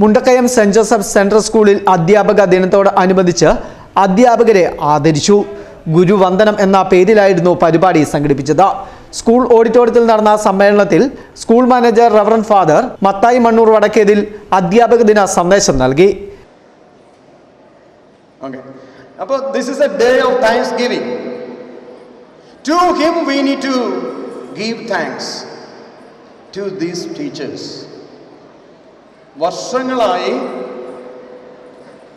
Mundakayam saint Joseph central സ്കൂളിൽ അധ്യാപക ദിനത്തോടനുബന്ധിച്ച് അധ്യാപകരെ ആദരിച്ചു. ഗുരുവന്ദനം എന്ന പേരിലായിരുന്നു പരിപാടി സംഘടിപ്പിച്ചത്. സ്കൂൾ ഓഡിറ്റോറിയത്തിൽ നടന്ന സമ്മേളനത്തിൽ school manager reverend father Mathai Mannoor Vadakkethil അധ്യാപക ദിന സന്ദേശം നൽകി. അപ്പോൾ this is a day of thanksgiving to him വർഷങ്ങളായി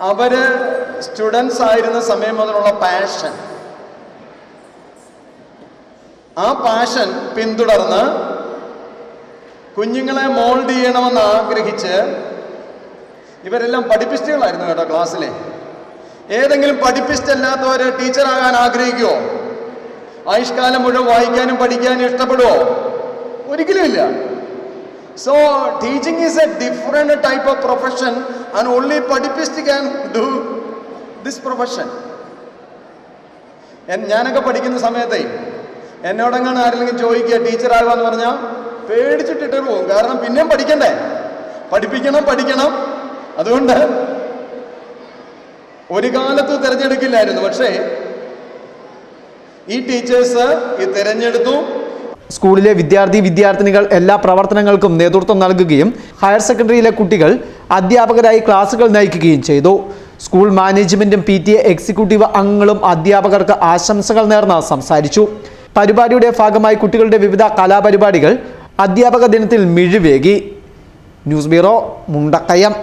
അവർ സ്റ്റുഡൻസ് ആയിരുന്ന സമയം മുതലുള്ള പാഷൻ. ആ പാഷൻ പിന്തുടർന്ന് കുഞ്ഞുങ്ങളെ മോൾഡ് ചെയ്യണമെന്ന് ആഗ്രഹിച്ച് ഇവരെല്ലാം പഠിപ്പിസ്റ്റുകളായിരുന്നു കേട്ടോ ക്ലാസ്സിലെ. ഏതെങ്കിലും പഠിപ്പിസ്റ്റ് ടീച്ചറാകാൻ ആഗ്രഹിക്കുമോ ആയുഷ്കാലം മുഴുവൻ വായിക്കാനും പഠിക്കാനും ഇഷ്ടപ്പെടുമോ ഒരിക്കലുമില്ല. So teaching is a different type of profession and only പഠിപ്പിസ്റ്റ് can do this profession ഞാനൊക്കെ പഠിക്കുന്ന സമയത്തെ എന്നോടെങ്ങാണ് ആരെങ്കിലും ചോദിക്കുക ടീച്ചറാകാന്ന് പറഞ്ഞാൽ പേടിച്ചിട്ടിട്ട് പോകും കാരണം പിന്നെയും പഠിക്കണ്ടേ? പഠിപ്പിക്കണം പഠിക്കണം. അതുകൊണ്ട് ഒരു കാലത്ത് തിരഞ്ഞെടുക്കില്ലായിരുന്നു. പക്ഷേ ഈ ടീച്ചേഴ്സ് ഈ തിരഞ്ഞെടുത്തു. സ്കൂളിലെ വിദ്യാർത്ഥി വിദ്യാർത്ഥിനികൾ എല്ലാ പ്രവർത്തനങ്ങൾക്കും നേതൃത്വം നൽകുകയും ഹയർ സെക്കൻഡറിയിലെ കുട്ടികൾ അധ്യാപകരായി ക്ലാസുകൾ നയിക്കുകയും ചെയ്തു. സ്കൂൾ മാനേജ്മെന്റും പി ടി എ എക്സിക്യൂട്ടീവ് അംഗങ്ങളും അധ്യാപകർക്ക് ആശംസകൾ നേർന്ന് സംസാരിച്ചു. പരിപാടിയുടെ ഭാഗമായി കുട്ടികളുടെ വിവിധ കലാപരിപാടികൾ അധ്യാപക ദിനത്തിൽ മിഴിവേകി. News bureau Mundakayam.